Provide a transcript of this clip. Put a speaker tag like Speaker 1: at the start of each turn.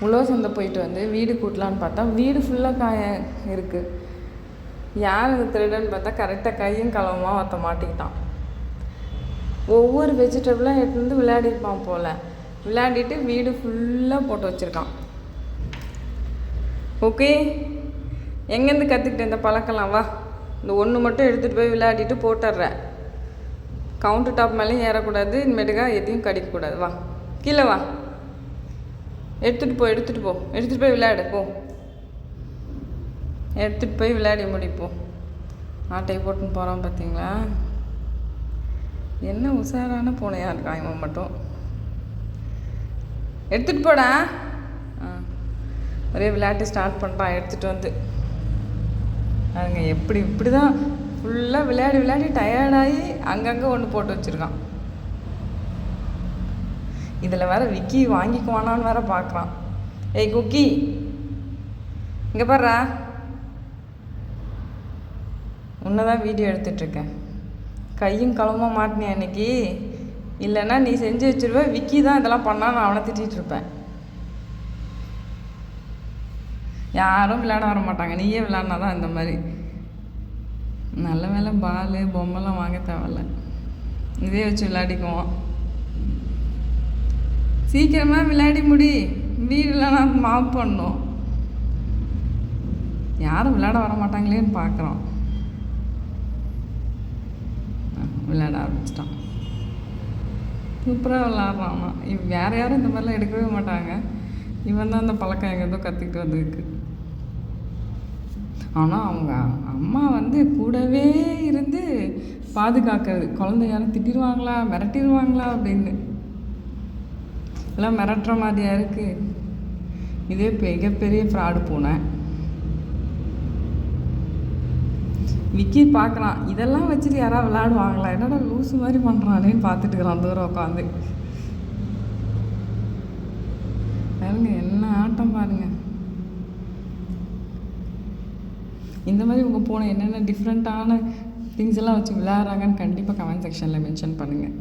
Speaker 1: உழவர் சந்தை போயிட்டு வந்து வீடு கூட்டலான்னு பார்த்தா வீடு ஃபுல்லாக காய இருக்குது யார் அந்த திருடன்னு பார்த்தா கரெக்டாக கையும் களவுமாக ஒருத்த மாட்டிக்கிட்டான். ஒவ்வொரு வெஜிடபிளாக எடுத்து வந்து விளையாடிருப்பான் போல். விளையாடிட்டு வீடு ஃபுல்லாக போட்டு வச்சுருக்கான். ஓகே எங்கேருந்து கற்றுக்கிட்டேன் இந்த பழக்கலாம் வா. இந்த ஒன்று மட்டும் எடுத்துகிட்டு போய் விளையாடிட்டு போட்டுடுறேன். கவுண்டர் டாப் மேலேயும் ஏறக்கூடாது இனிமேட்டுக்கா எதையும் கடிக்கக்கூடாது. வா. கீழே வா. எடுத்துகிட்டு போ எடுத்துகிட்டு போ. எடுத்துகிட்டு போய் விளையாடு போ. எடுத்துகிட்டு போய் விளையாடி முடிப்போம் ஆட்டையை போட்டுன்னு போகிறான் பார்த்தீங்களா என்ன உஷாரான பூனையாக இருக்கான் இவன் மட்டும்? எடுத்துகிட்டு போடா. ஆ. ஒரே விளையாட்டு ஸ்டார்ட் பண்ணுறான் எடுத்துகிட்டு வந்து. அதுங்க எப்படி இப்படி தான் ஃபுல்லாக விளையாடி விளையாடி டயர்டாகி அங்கங்கே ஒன்று போட்டு வச்சுருக்கான். இதில் வேற விக்கி வாங்கிக்குவானான்னு வேற பார்க்குறான். ஏய் குக்கி. இங்கே பாடுறா உன்னை தான் வீடியோ எடுத்துட்ருக்கேன். கையும் களவுமா மாட்டினியா அன்னைக்கு இல்லைன்னா நீ செஞ்சு வச்சுருவ விக்கி தான் இதெல்லாம் பண்ணால் நான் அவனை திட்டிகிட்டு இருப்பேன். யாரும் விளையாட வர மாட்டாங்க. நீயே விளையாடினா தான் இந்த மாதிரி. நல்ல வேலை பால் பொம்மைலாம் வாங்க தேவையில்ல. இதே வச்சு விளையாடிக்குவோம். சீக்கிரமாக விளையாடி முடி. வீடெலாம் நான் மாப் பண்ணணும் யாரும் விளையாட வர மாட்டாங்களேன்னு பார்க்குறோம் விளையாட ஆரம்பிச்சிட்டான் சூப்பராக விளாட்றான் அவன். வேறு யாரும் இந்த மாதிரிலாம் எடுக்கவே மாட்டாங்க. இவன் தான் அந்த பழக்கம் எங்கேருந்தோ கற்றுக்கிட்டு வந்திருக்கு. ஆனால் அவங்க அம்மா வந்து கூடவே இருந்து பாதுகாக்கிறது. குழந்தை யாரும் திட்டிடுவாங்களா மிரட்டிடுவாங்களா அப்படின்னு. எல்லாம் மிரட்டுற மாதிரியா இருக்குது இதே மிகப்பெரிய ஃப்ராடு பூனை. விக்கி பார்க்கலாம். இதெல்லாம் வச்சுட்டு யாராவது விளையாடுவாங்களா? என்னடா லூசு மாதிரி பண்ணுறானேன்னு பார்த்துட்டு இருக்கிறான். தூரம் உட்காந்து. பாருங்க என்ன ஆட்டம் பாருங்க. இந்த மாதிரி உங்கள் பூனை என்னென்ன டிஃப்ரெண்ட்டான திங்ஸ் எல்லாம் வச்சு விளையாடுறாங்கன்னு கண்டிப்பாக கமெண்ட் செக்ஷனில் மென்ஷன் பண்ணுங்கள்